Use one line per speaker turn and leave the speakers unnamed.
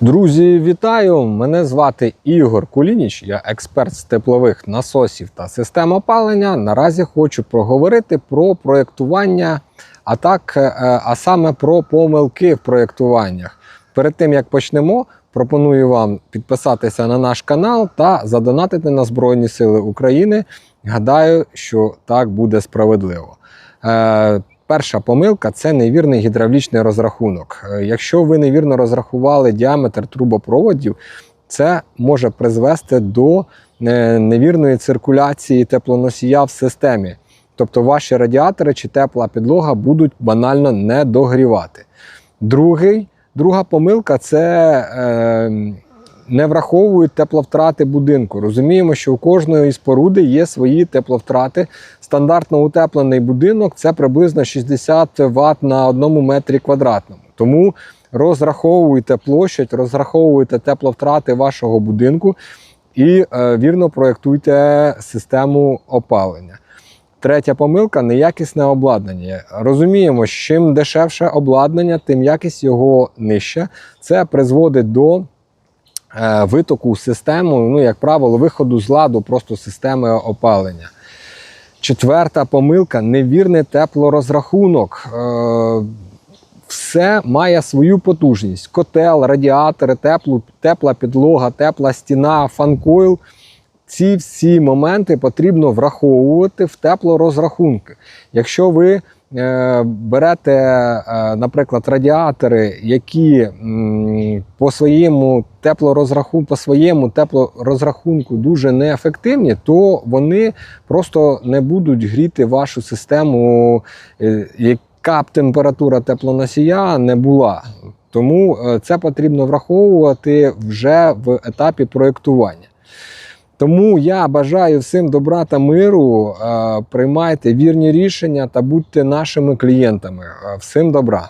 Друзі, вітаю! Мене звати Ігор Кулініч, я експерт з теплових насосів та систем опалення. Наразі хочу проговорити про проєктування, а так, е, а саме про помилки в проєктуваннях. Перед тим як почнемо, пропоную вам підписатися на наш канал та задонатити на Збройні Сили України. Гадаю, що так буде справедливо. Перша помилка це невірний гідравлічний розрахунок. Е, Якщо ви невірно розрахували діаметр трубопроводів, це може призвести до е, невірної циркуляції теплоносія в системі. Тобто ваші радіатори чи тепла підлога будуть банально не догрівати. Другий, друга помилка це е, не враховують тепловтрати будинку. Розуміємо, що у кожної споруди є свої тепловтрати. Стандартно утеплений будинок це приблизно 60 Вт на одному метрі квадратному. Тому розраховуйте площадь, розраховуйте тепловтрати вашого будинку і е, вірно проєктуйте систему опалення. Третя помилка неякісне обладнання. Розуміємо, що чим дешевше обладнання, тим якість його нижча. Це призводить до витоку в систему, ну, як правило, виходу з ладу просто системи опалення. Четверта помилка невірний теплорозрахунок. Е, все має свою потужність: котел, радіатори, теплу, тепла підлога, тепла стіна, фанкойл. Ці всі моменти потрібно враховувати в теплорозрахунки. Якщо ви е, берете, е, наприклад, радіатори, які по своєму теплорозрахунку, по своєму теплорозрахунку дуже неефективні, то вони просто не будуть гріти вашу систему, е, яка б температура теплоносія не була. Тому е, це потрібно враховувати вже в етапі проєктування. Тому я бажаю всім добра та миру. е, Приймайте вірні рішення та будьте нашими клієнтами. Е, Всім добра.